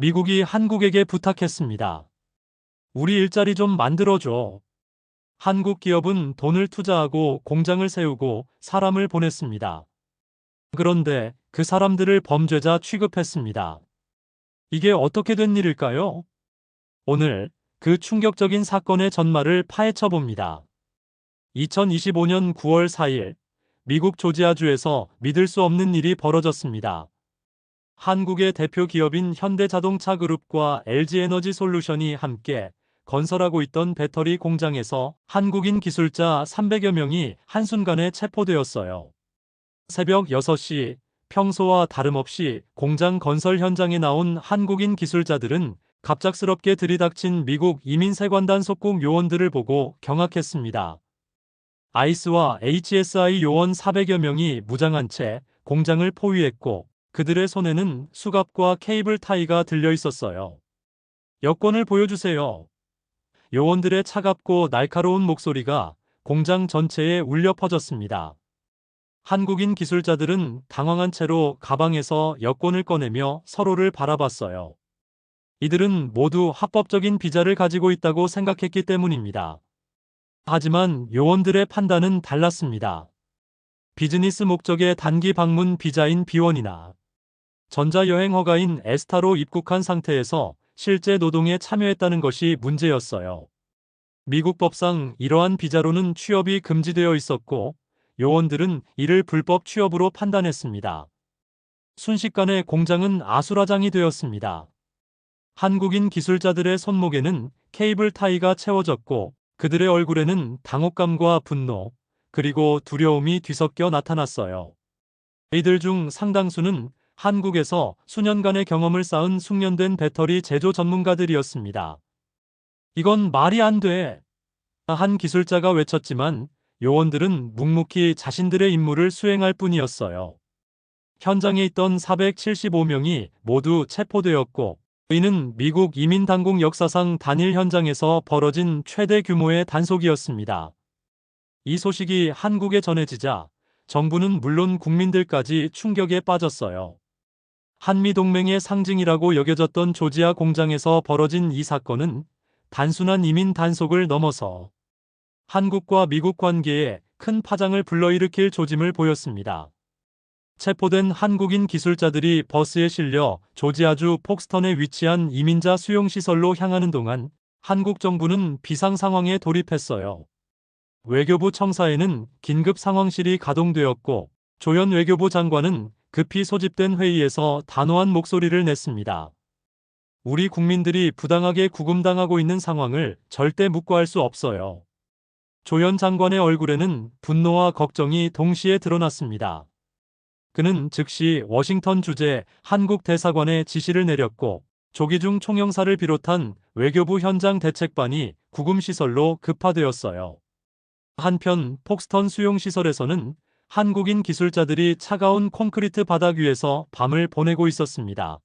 미국이 한국에게 부탁했습니다. 우리 일자리 좀 만들어줘. 한국 기업은 돈을 투자하고 공장을 세우고 사람을 보냈습니다. 그런데 그 사람들을 범죄자 취급했습니다. 이게 어떻게 된 일일까요? 오늘 그 충격적인 사건의 전말을 파헤쳐 봅니다. 2025년 9월 4일 미국 조지아주에서 믿을 수 없는 일이 벌어졌습니다. 한국의 대표 기업인 현대자동차 그룹과 LG에너지 솔루션이 함께 건설하고 있던 배터리 공장에서 한국인 기술자 300여 명이 한순간에 체포되었어요. 새벽 6시 평소와 다름없이 공장 건설 현장에 나온 한국인 기술자들은 갑작스럽게 들이닥친 미국 이민세관단 속국 요원들을 보고 경악했습니다. 아이스와 HSI 요원 400여 명이 무장한 채 공장을 포위했고 그들의 손에는 수갑과 케이블 타이가 들려 있었어요. 여권을 보여주세요. 요원들의 차갑고 날카로운 목소리가 공장 전체에 울려 퍼졌습니다. 한국인 기술자들은 당황한 채로 가방에서 여권을 꺼내며 서로를 바라봤어요. 이들은 모두 합법적인 비자를 가지고 있다고 생각했기 때문입니다. 하지만 요원들의 판단은 달랐습니다. 비즈니스 목적의 단기 방문 비자인 비원이나 전자여행 허가인 에스타로 입국한 상태에서 실제 노동에 참여했다는 것이 문제였어요. 미국 법상 이러한 비자로는 취업이 금지되어 있었고 요원들은 이를 불법 취업으로 판단했습니다. 순식간에 공장은 아수라장이 되었습니다. 한국인 기술자들의 손목에는 케이블 타이가 채워졌고 그들의 얼굴에는 당혹감과 분노, 그리고 두려움이 뒤섞여 나타났어요. 이들 중 상당수는 한국에서 수년간의 경험을 쌓은 숙련된 배터리 제조 전문가들이었습니다. 이건 말이 안 돼. 한 기술자가 외쳤지만 요원들은 묵묵히 자신들의 임무를 수행할 뿐이었어요. 현장에 있던 475명이 모두 체포되었고 이는 미국 이민당국 역사상 단일 현장에서 벌어진 최대 규모의 단속이었습니다. 이 소식이 한국에 전해지자 정부는 물론 국민들까지 충격에 빠졌어요. 한미동맹의 상징이라고 여겨졌던 조지아 공장에서 벌어진 이 사건은 단순한 이민 단속을 넘어서 한국과 미국 관계에 큰 파장을 불러일으킬 조짐을 보였습니다. 체포된 한국인 기술자들이 버스에 실려 조지아주 폭스턴에 위치한 이민자 수용시설로 향하는 동안 한국 정부는 비상 상황에 돌입했어요. 외교부 청사에는 긴급 상황실이 가동되었고 조현 외교부 장관은 급히 소집된 회의에서 단호한 목소리를 냈습니다. 우리 국민들이 부당하게 구금당하고 있는 상황을 절대 묵고할 수 없어요. 조현 장관의 얼굴에는 분노와 걱정이 동시에 드러났습니다. 그는 즉시 워싱턴 주재 한국 대사관에 지시를 내렸고 조기중 총영사를 비롯한 외교부 현장 대책반이 구금시설로 급파되었어요. 한편 폭스턴 수용시설에서는 한국인 기술자들이 차가운 콘크리트 바닥 위에서 밤을 보내고 있었습니다.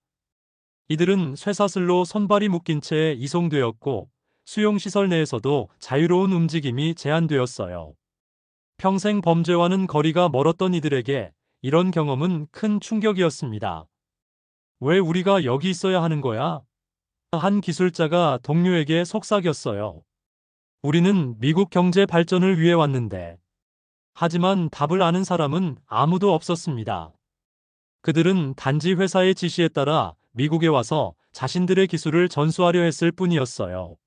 이들은 쇠사슬로 손발이 묶인 채 이송되었고 수용시설 내에서도 자유로운 움직임이 제한되었어요. 평생 범죄와는 거리가 멀었던 이들에게 이런 경험은 큰 충격이었습니다. 왜 우리가 여기 있어야 하는 거야? 한 기술자가 동료에게 속삭였어요. 우리는 미국 경제 발전을 위해 왔는데. 하지만 답을 아는 사람은 아무도 없었습니다. 그들은 단지 회사의 지시에 따라 미국에 와서 자신들의 기술을 전수하려 했을 뿐이었어요.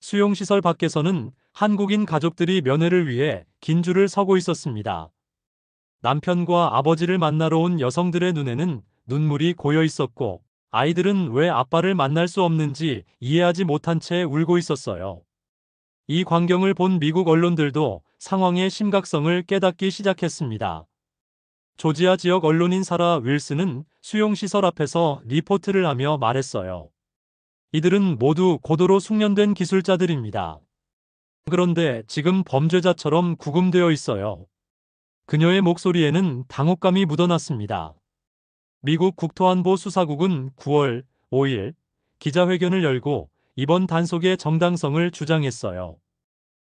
수용시설 밖에서는 한국인 가족들이 면회를 위해 긴 줄을 서고 있었습니다. 남편과 아버지를 만나러 온 여성들의 눈에는 눈물이 고여 있었고 아이들은 왜 아빠를 만날 수 없는지 이해하지 못한 채 울고 있었어요. 이 광경을 본 미국 언론들도 상황의 심각성을 깨닫기 시작했습니다. 조지아 지역 언론인 사라 윌스는 수용시설 앞에서 리포트를 하며 말했어요. 이들은 모두 고도로 숙련된 기술자들입니다. 그런데 지금 범죄자처럼 구금되어 있어요. 그녀의 목소리에는 당혹감이 묻어났습니다. 미국 국토안보 수사국은 9월 5일 기자회견을 열고 이번 단속의 정당성을 주장했어요.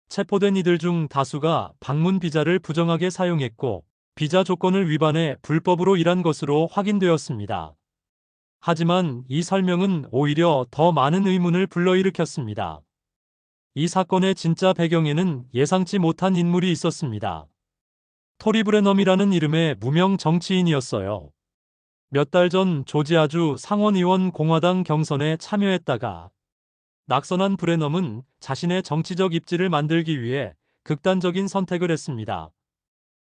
체포된 이들 중 다수가 방문 비자를 부정하게 사용했고 비자 조건을 위반해 불법으로 일한 것으로 확인되었습니다. 하지만 이 설명은 오히려 더 많은 의문을 불러일으켰습니다. 이 사건의 진짜 배경에는 예상치 못한 인물이 있었습니다. 토리 브레넘이라는 이름의 무명 정치인이었어요. 몇 달 전 조지아주 상원의원 공화당 경선에 참여했다가 낙선한 브레넘은 자신의 정치적 입지를 만들기 위해 극단적인 선택을 했습니다.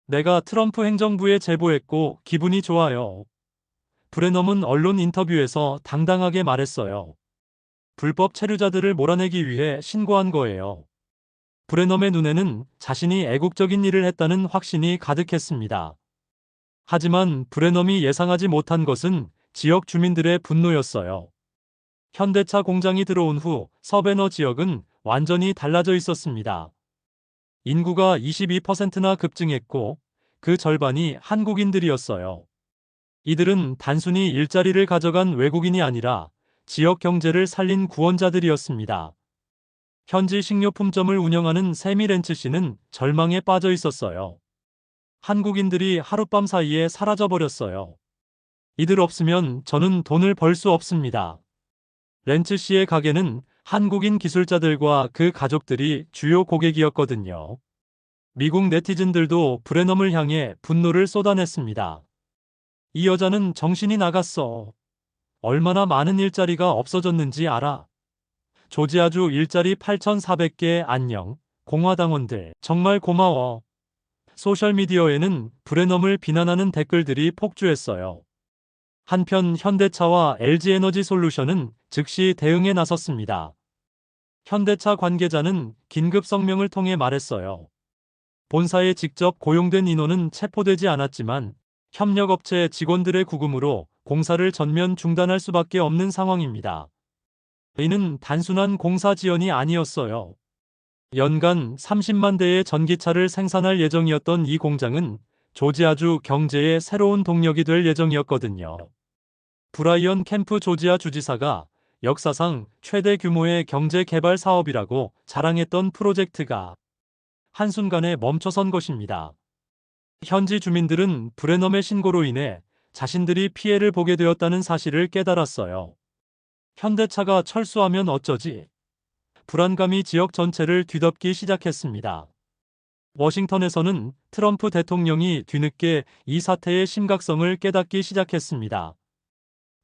내가 트럼프 행정부에 제보했고 기분이 좋아요. 브레넘은 언론 인터뷰에서 당당하게 말했어요. 불법 체류자들을 몰아내기 위해 신고한 거예요. 브레넘의 눈에는 자신이 애국적인 일을 했다는 확신이 가득했습니다. 하지만 브레넘이 예상하지 못한 것은 지역 주민들의 분노였어요. 현대차 공장이 들어온 후 서베너 지역은 완전히 달라져 있었습니다. 인구가 22%나 급증했고 그 절반이 한국인들이었어요. 이들은 단순히 일자리를 가져간 외국인이 아니라 지역 경제를 살린 구원자들이었습니다. 현지 식료품점을 운영하는 세미렌츠 씨는 절망에 빠져 있었어요. 한국인들이 하룻밤 사이에 사라져버렸어요. 이들 없으면 저는 돈을 벌 수 없습니다. 렌츠 씨의 가게는 한국인 기술자들과 그 가족들이 주요 고객이었거든요. 미국 네티즌들도 브레넘을 향해 분노를 쏟아냈습니다. 이 여자는 정신이 나갔어. 얼마나 많은 일자리가 없어졌는지 알아. 조지아주 일자리 8,400개 안녕. 공화당원들 정말 고마워. 소셜미디어에는 브레넘을 비난하는 댓글들이 폭주했어요. 한편 현대차와 LG에너지 솔루션은 즉시 대응에 나섰습니다. 현대차 관계자는 긴급 성명을 통해 말했어요. 본사에 직접 고용된 인원은 체포되지 않았지만 협력업체 직원들의 구금으로 공사를 전면 중단할 수밖에 없는 상황입니다. 이는 단순한 공사 지연이 아니었어요. 연간 30만 대의 전기차를 생산할 예정이었던 이 공장은 조지아주 경제의 새로운 동력이 될 예정이었거든요. 브라이언 캠프 조지아 주지사가 역사상 최대 규모의 경제 개발 사업이라고 자랑했던 프로젝트가 한순간에 멈춰선 것입니다. 현지 주민들은 브레넘의 신고로 인해 자신들이 피해를 보게 되었다는 사실을 깨달았어요. 현대차가 철수하면 어쩌지? 불안감이 지역 전체를 뒤덮기 시작했습니다. 워싱턴에서는 트럼프 대통령이 뒤늦게 이 사태의 심각성을 깨닫기 시작했습니다.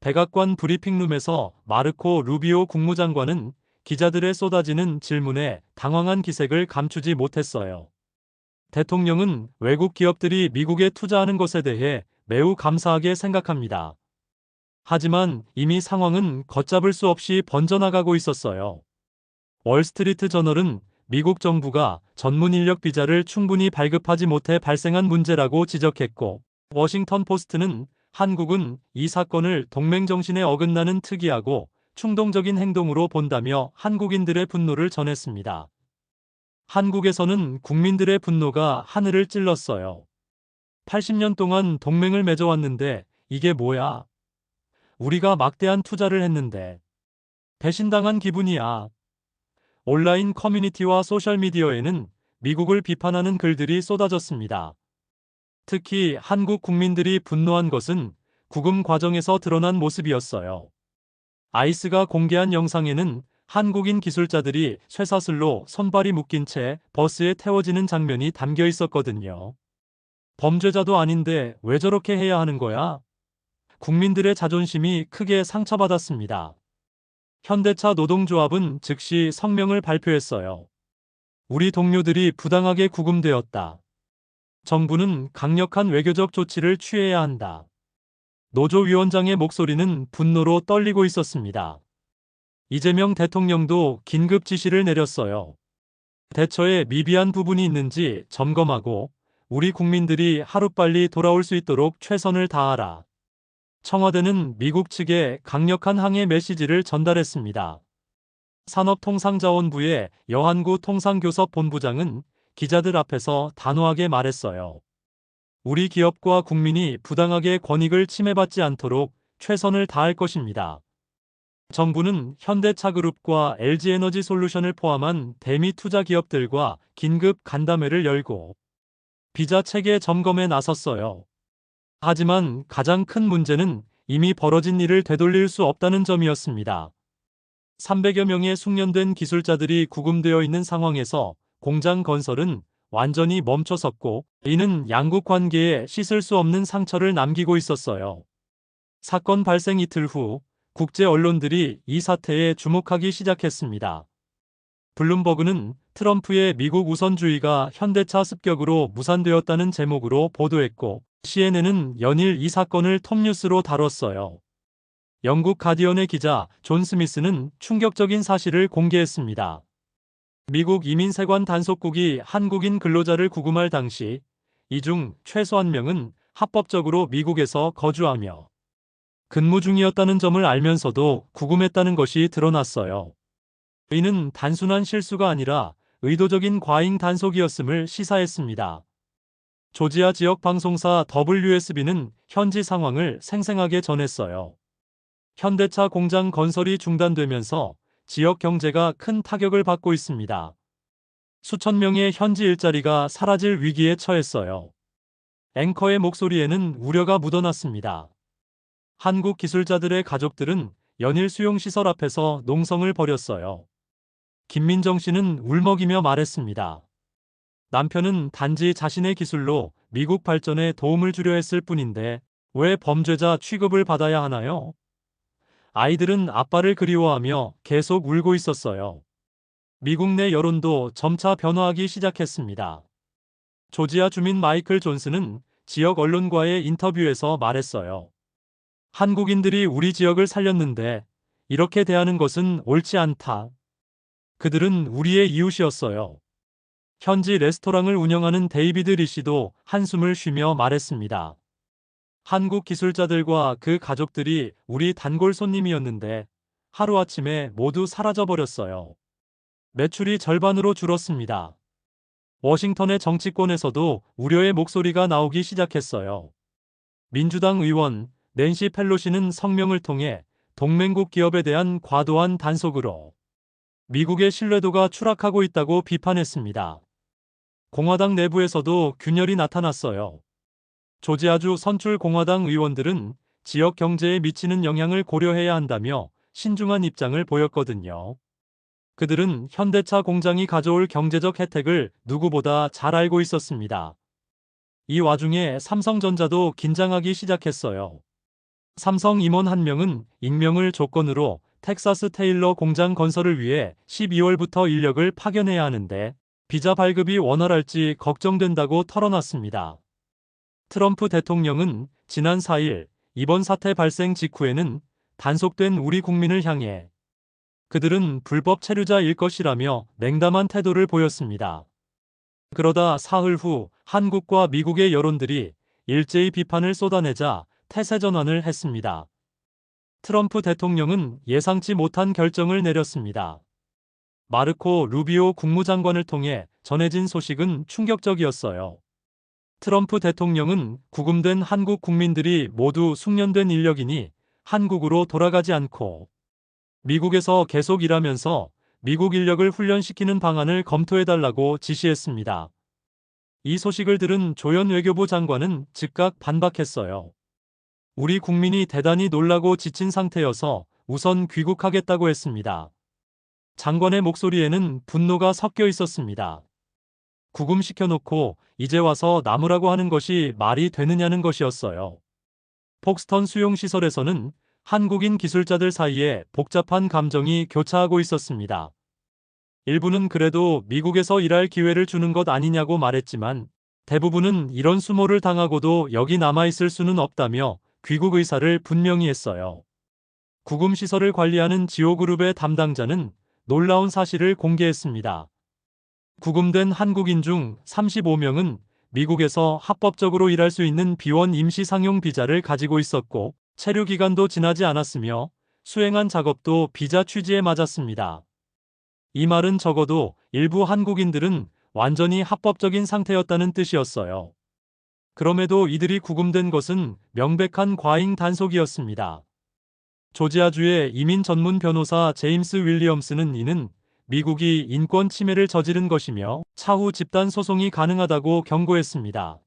백악관 브리핑룸에서 마르코 루비오 국무장관은 기자들의 쏟아지는 질문에 당황한 기색을 감추지 못했어요. 대통령은 외국 기업들이 미국에 투자하는 것에 대해 매우 감사하게 생각합니다. 하지만 이미 상황은 걷잡을 수 없이 번져나가고 있었어요. 월스트리트 저널은 미국 정부가 전문 인력 비자를 충분히 발급하지 못해 발생한 문제라고 지적했고, 워싱턴 포스트는 한국은 이 사건을 동맹 정신에 어긋나는 특이하고 충동적인 행동으로 본다며 한국인들의 분노를 전했습니다. 한국에서는 국민들의 분노가 하늘을 찔렀어요. 80년 동안 동맹을 맺어왔는데 이게 뭐야? 우리가 막대한 투자를 했는데 배신당한 기분이야. 온라인 커뮤니티와 소셜미디어에는 미국을 비판하는 글들이 쏟아졌습니다. 특히 한국 국민들이 분노한 것은 구금 과정에서 드러난 모습이었어요. 아이스가 공개한 영상에는 한국인 기술자들이 쇠사슬로 손발이 묶인 채 버스에 태워지는 장면이 담겨 있었거든요. 범죄자도 아닌데 왜 저렇게 해야 하는 거야? 국민들의 자존심이 크게 상처받았습니다. 현대차 노동조합은 즉시 성명을 발표했어요. 우리 동료들이 부당하게 구금되었다. 정부는 강력한 외교적 조치를 취해야 한다. 노조 위원장의 목소리는 분노로 떨리고 있었습니다. 이재명 대통령도 긴급 지시를 내렸어요. 대처에 미비한 부분이 있는지 점검하고 우리 국민들이 하루빨리 돌아올 수 있도록 최선을 다하라. 청와대는 미국 측에 강력한 항해 메시지를 전달했습니다. 산업통상자원부의 여한구 통상교섭 본부장은 기자들 앞에서 단호하게 말했어요. 우리 기업과 국민이 부당하게 권익을 침해받지 않도록 최선을 다할 것입니다. 정부는 현대차그룹과 LG에너지 솔루션을 포함한 대미 투자 기업들과 긴급 간담회를 열고 비자 체계 점검에 나섰어요. 하지만 가장 큰 문제는 이미 벌어진 일을 되돌릴 수 없다는 점이었습니다. 300여 명의 숙련된 기술자들이 구금되어 있는 상황에서 공장 건설은 완전히 멈춰섰고 이는 양국 관계에 씻을 수 없는 상처를 남기고 있었어요. 사건 발생 이틀 후 국제 언론들이 이 사태에 주목하기 시작했습니다. 블룸버그는 트럼프의 미국 우선주의가 현대차 습격으로 무산되었다는 제목으로 보도했고 CNN은 연일 이 사건을 톱뉴스로 다뤘어요. 영국 가디언의 기자 존 스미스는 충격적인 사실을 공개했습니다. 미국 이민세관 단속국이 한국인 근로자를 구금할 당시 이 중 최소 한 명은 합법적으로 미국에서 거주하며 근무 중이었다는 점을 알면서도 구금했다는 것이 드러났어요. 이는 단순한 실수가 아니라 의도적인 과잉 단속이었음을 시사했습니다. 조지아 지역 방송사 WSB는 현지 상황을 생생하게 전했어요. 현대차 공장 건설이 중단되면서 지역 경제가 큰 타격을 받고 있습니다. 수천 명의 현지 일자리가 사라질 위기에 처했어요. 앵커의 목소리에는 우려가 묻어났습니다. 한국 기술자들의 가족들은 연일 수용시설 앞에서 농성을 벌였어요. 김민정 씨는 울먹이며 말했습니다. 남편은 단지 자신의 기술로 미국 발전에 도움을 주려 했을 뿐인데 왜 범죄자 취급을 받아야 하나요? 아이들은 아빠를 그리워하며 계속 울고 있었어요. 미국 내 여론도 점차 변화하기 시작했습니다. 조지아 주민 마이클 존스는 지역 언론과의 인터뷰에서 말했어요. 한국인들이 우리 지역을 살렸는데 이렇게 대하는 것은 옳지 않다. 그들은 우리의 이웃이었어요. 현지 레스토랑을 운영하는 데이비드 리씨도 한숨을 쉬며 말했습니다. 한국 기술자들과 그 가족들이 우리 단골 손님이었는데 하루아침에 모두 사라져버렸어요. 매출이 절반으로 줄었습니다. 워싱턴의 정치권에서도 우려의 목소리가 나오기 시작했어요. 민주당 의원 낸시 펠로시는 성명을 통해 동맹국 기업에 대한 과도한 단속으로 미국의 신뢰도가 추락하고 있다고 비판했습니다. 공화당 내부에서도 균열이 나타났어요. 조지아주 선출 공화당 의원들은 지역 경제에 미치는 영향을 고려해야 한다며 신중한 입장을 보였거든요. 그들은 현대차 공장이 가져올 경제적 혜택을 누구보다 잘 알고 있었습니다. 이 와중에 삼성전자도 긴장하기 시작했어요. 삼성 임원 한 명은 익명을 조건으로 텍사스 테일러 공장 건설을 위해 12월부터 인력을 파견해야 하는데 비자 발급이 원활할지 걱정된다고 털어놨습니다. 트럼프 대통령은 지난 4일 이번 사태 발생 직후에는 단속된 우리 국민을 향해 그들은 불법 체류자일 것이라며 냉담한 태도를 보였습니다. 그러다 사흘 후 한국과 미국의 여론들이 일제히 비판을 쏟아내자 태세 전환을 했습니다. 트럼프 대통령은 예상치 못한 결정을 내렸습니다. 마르코 루비오 국무장관을 통해 전해진 소식은 충격적이었어요. 트럼프 대통령은 구금된 한국 국민들이 모두 숙련된 인력이니 한국으로 돌아가지 않고 미국에서 계속 일하면서 미국 인력을 훈련시키는 방안을 검토해달라고 지시했습니다. 이 소식을 들은 조현 외교부 장관은 즉각 반박했어요. 우리 국민이 대단히 놀라고 지친 상태여서 우선 귀국하겠다고 했습니다. 장관의 목소리에는 분노가 섞여 있었습니다. 구금시켜놓고 이제 와서 남으라고 하는 것이 말이 되느냐는 것이었어요. 폭스턴 수용시설에서는 한국인 기술자들 사이에 복잡한 감정이 교차하고 있었습니다. 일부는 그래도 미국에서 일할 기회를 주는 것 아니냐고 말했지만 대부분은 이런 수모를 당하고도 여기 남아있을 수는 없다며 귀국 의사를 분명히 했어요. 구금시설을 관리하는 지오그룹의 담당자는 놀라운 사실을 공개했습니다. 구금된 한국인 중 35명은 미국에서 합법적으로 일할 수 있는 비원 임시 상용 비자를 가지고 있었고 체류 기간도 지나지 않았으며 수행한 작업도 비자 취지에 맞았습니다. 이 말은 적어도 일부 한국인들은 완전히 합법적인 상태였다는 뜻이었어요. 그럼에도 이들이 구금된 것은 명백한 과잉 단속이었습니다. 조지아주의 이민 전문 변호사 제임스 윌리엄스는 이는 미국이 인권 침해를 저지른 것이며 차후 집단 소송이 가능하다고 경고했습니다.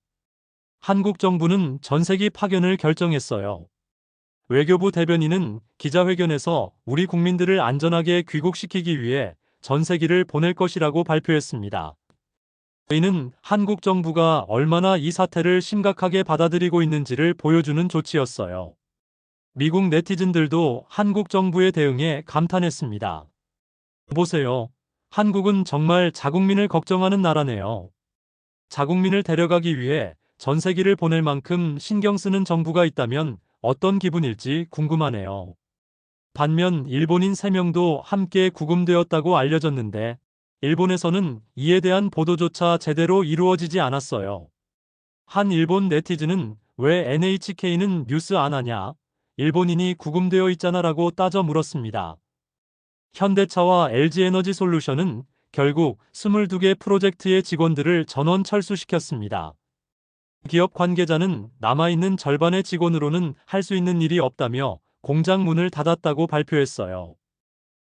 한국 정부는 전세기 파견을 결정했어요. 외교부 대변인은 기자회견에서 우리 국민들을 안전하게 귀국시키기 위해 전세기를 보낼 것이라고 발표했습니다. 이는 한국 정부가 얼마나 이 사태를 심각하게 받아들이고 있는지를 보여주는 조치였어요. 미국 네티즌들도 한국 정부의 대응에 감탄했습니다. 보세요. 한국은 정말 자국민을 걱정하는 나라네요. 자국민을 데려가기 위해 전세기를 보낼 만큼 신경 쓰는 정부가 있다면 어떤 기분일지 궁금하네요. 반면 일본인 3명도 함께 구금되었다고 알려졌는데 일본에서는 이에 대한 보도조차 제대로 이루어지지 않았어요. 한 일본 네티즌은 왜 NHK는 뉴스 안 하냐? 일본인이 구금되어 있잖아 라고 따져 물었습니다. 현대차와 LG에너지 솔루션은 결국 22개 프로젝트의 직원들을 전원 철수시켰습니다. 기업 관계자는 남아있는 절반의 직원으로는 할 수 있는 일이 없다며 공장 문을 닫았다고 발표했어요.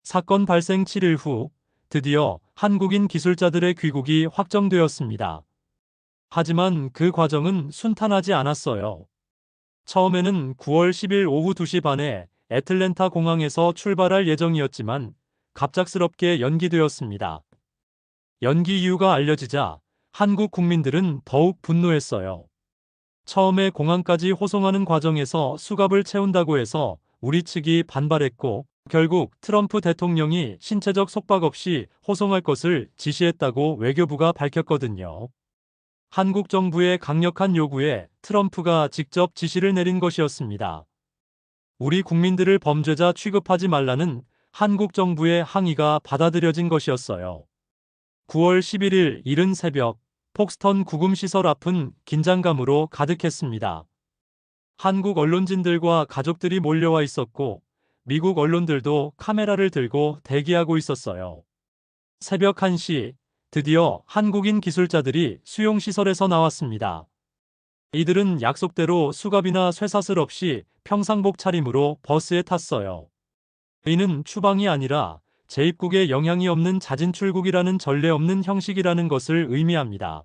사건 발생 7일 후 드디어 한국인 기술자들의 귀국이 확정되었습니다. 하지만 그 과정은 순탄하지 않았어요. 처음에는 9월 10일 오후 2시 반에 애틀랜타 공항에서 출발할 예정이었지만 갑작스럽게 연기되었습니다. 연기 이유가 알려지자 한국 국민들은 더욱 분노했어요. 처음에 공항까지 호송하는 과정에서 수갑을 채운다고 해서 우리 측이 반발했고 결국 트럼프 대통령이 신체적 속박 없이 호송할 것을 지시했다고 외교부가 밝혔거든요. 한국 정부의 강력한 요구에 트럼프가 직접 지시를 내린 것이었습니다. 우리 국민들을 범죄자 취급하지 말라는 한국 정부의 항의가 받아들여진 것이었어요. 9월 11일 이른 새벽 폭스턴 구금시설 앞은 긴장감으로 가득했습니다. 한국 언론진들과 가족들이 몰려와 있었고 미국 언론들도 카메라를 들고 대기하고 있었어요. 새벽 1시 드디어 한국인 기술자들이 수용시설에서 나왔습니다. 이들은 약속대로 수갑이나 쇠사슬 없이 평상복 차림으로 버스에 탔어요. 이는 추방이 아니라 재입국에 영향이 없는 자진 출국이라는 전례 없는 형식이라는 것을 의미합니다.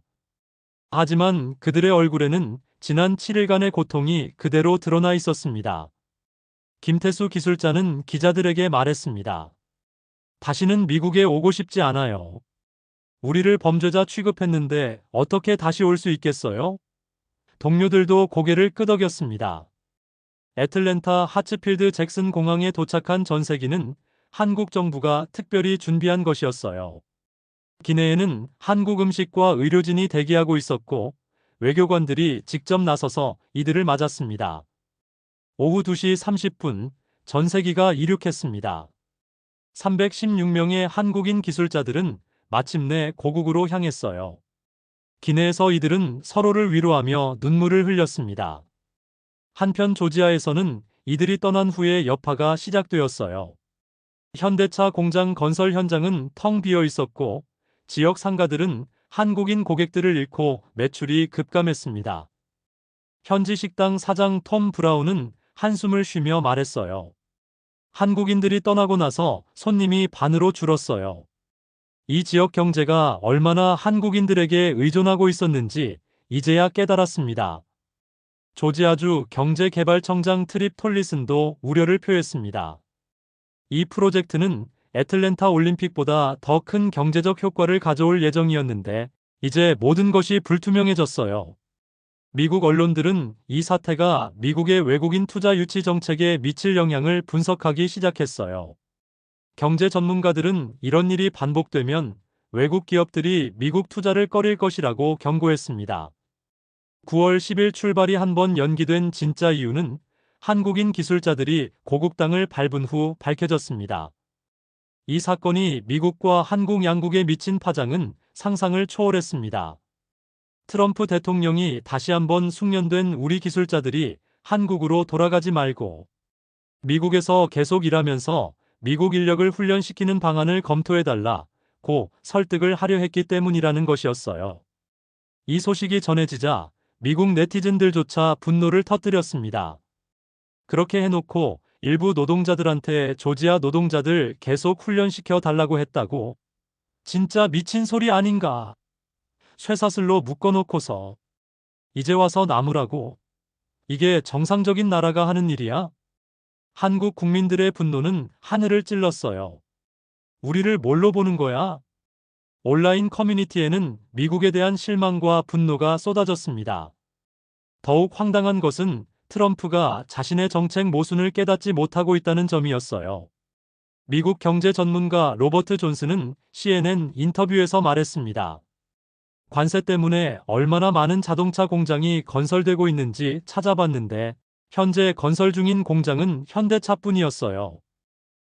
하지만 그들의 얼굴에는 지난 7일간의 고통이 그대로 드러나 있었습니다. 김태수 기술자는 기자들에게 말했습니다. 다시는 미국에 오고 싶지 않아요. 우리를 범죄자 취급했는데 어떻게 다시 올 수 있겠어요? 동료들도 고개를 끄덕였습니다. 애틀랜타 하츠필드 잭슨 공항에 도착한 전세기는 한국 정부가 특별히 준비한 것이었어요. 기내에는 한국 음식과 의료진이 대기하고 있었고 외교관들이 직접 나서서 이들을 맞았습니다. 오후 2시 30분 전세기가 이륙했습니다. 316명의 한국인 기술자들은 마침내 고국으로 향했어요. 기내에서 이들은 서로를 위로하며 눈물을 흘렸습니다. 한편 조지아에서는 이들이 떠난 후에 여파가 시작되었어요. 현대차 공장 건설 현장은 텅 비어 있었고 지역 상가들은 한국인 고객들을 잃고 매출이 급감했습니다. 현지 식당 사장 톰 브라운은 한숨을 쉬며 말했어요. 한국인들이 떠나고 나서 손님이 반으로 줄었어요. 이 지역 경제가 얼마나 한국인들에게 의존하고 있었는지 이제야 깨달았습니다. 조지아주 경제개발청장 트립 톨리슨도 우려를 표했습니다. 이 프로젝트는 애틀랜타 올림픽보다 더 큰 경제적 효과를 가져올 예정이었는데 이제 모든 것이 불투명해졌어요. 미국 언론들은 이 사태가 미국의 외국인 투자 유치 정책에 미칠 영향을 분석하기 시작했어요. 경제 전문가들은 이런 일이 반복되면 외국 기업들이 미국 투자를 꺼릴 것이라고 경고했습니다. 9월 10일 출발이 한 번 연기된 진짜 이유는 한국인 기술자들이 고국 땅을 밟은 후 밝혀졌습니다. 이 사건이 미국과 한국 양국에 미친 파장은 상상을 초월했습니다. 트럼프 대통령이 다시 한번 숙련된 우리 기술자들이 한국으로 돌아가지 말고 미국에서 계속 일하면서 미국 인력을 훈련시키는 방안을 검토해달라 고 설득을 하려 했기 때문이라는 것이었어요. 이 소식이 전해지자 미국 네티즌들조차 분노를 터뜨렸습니다. 그렇게 해놓고 일부 노동자들한테 조지아 노동자들 계속 훈련시켜 달라고 했다고? 진짜 미친 소리 아닌가? 쇠사슬로 묶어놓고서 이제 와서 나무라고? 이게 정상적인 나라가 하는 일이야? 한국 국민들의 분노는 하늘을 찔렀어요. 우리를 뭘로 보는 거야? 온라인 커뮤니티에는 미국에 대한 실망과 분노가 쏟아졌습니다. 더욱 황당한 것은 트럼프가 자신의 정책 모순을 깨닫지 못하고 있다는 점이었어요. 미국 경제 전문가 로버트 존슨은 CNN 인터뷰에서 말했습니다. 관세 때문에 얼마나 많은 자동차 공장이 건설되고 있는지 찾아봤는데 현재 건설 중인 공장은 현대차뿐이었어요.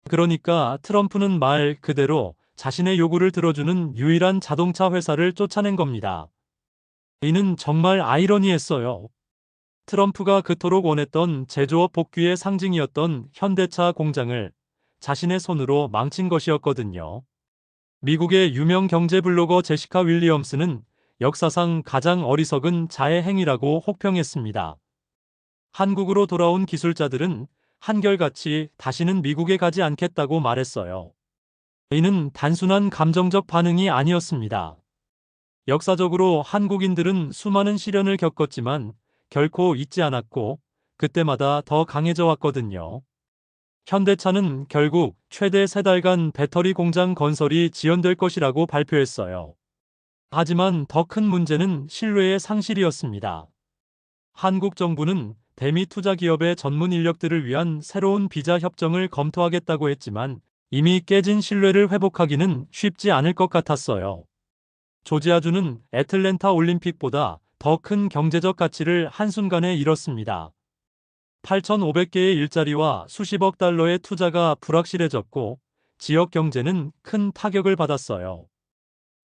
그러니까 트럼프는 말 그대로 자신의 요구를 들어주는 유일한 자동차 회사를 쫓아낸 겁니다. 이는 정말 아이러니했어요. 트럼프가 그토록 원했던 제조업 복귀의 상징이었던 현대차 공장을 자신의 손으로 망친 것이었거든요. 미국의 유명 경제 블로거 제시카 윌리엄스는 역사상 가장 어리석은 자해 행위라고 혹평했습니다. 한국으로 돌아온 기술자들은 한결같이 다시는 미국에 가지 않겠다고 말했어요. 이는 단순한 감정적 반응이 아니었습니다. 역사적으로 한국인들은 수많은 시련을 겪었지만 결코 잊지 않았고 그때마다 더 강해져 왔거든요. 현대차는 결국 최대 세 달간 배터리 공장 건설이 지연될 것이라고 발표했어요. 하지만 더 큰 문제는 신뢰의 상실이었습니다. 한국 정부는 대미 투자 기업의 전문 인력들을 위한 새로운 비자 협정을 검토하겠다고 했지만 이미 깨진 신뢰를 회복하기는 쉽지 않을 것 같았어요. 조지아주는 애틀랜타 올림픽보다 더 큰 경제적 가치를 한순간에 잃었습니다. 8,500개의 일자리와 수십억 달러의 투자가 불확실해졌고 지역 경제는 큰 타격을 받았어요.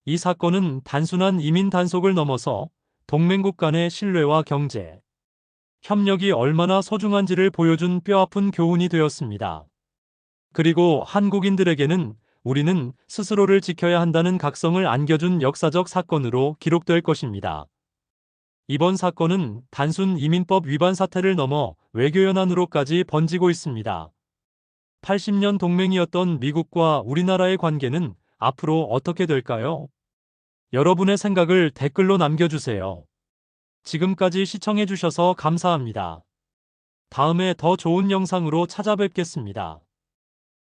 이 사건은 단순한 이민 단속을 넘어서 동맹국 간의 신뢰와 경제, 협력이 얼마나 소중한지를 보여준 뼈아픈 교훈이 되었습니다. 그리고 한국인들에게는 우리는 스스로를 지켜야 한다는 각성을 안겨준 역사적 사건으로 기록될 것입니다. 이번 사건은 단순 이민법 위반 사태를 넘어 외교연한으로까지 번지고 있습니다. 80년 동맹이었던 미국과 우리나라의 관계는 앞으로 어떻게 될까요? 여러분의 생각을 댓글로 남겨주세요. 지금까지 시청해주셔서 감사합니다. 다음에 더 좋은 영상으로 찾아뵙겠습니다.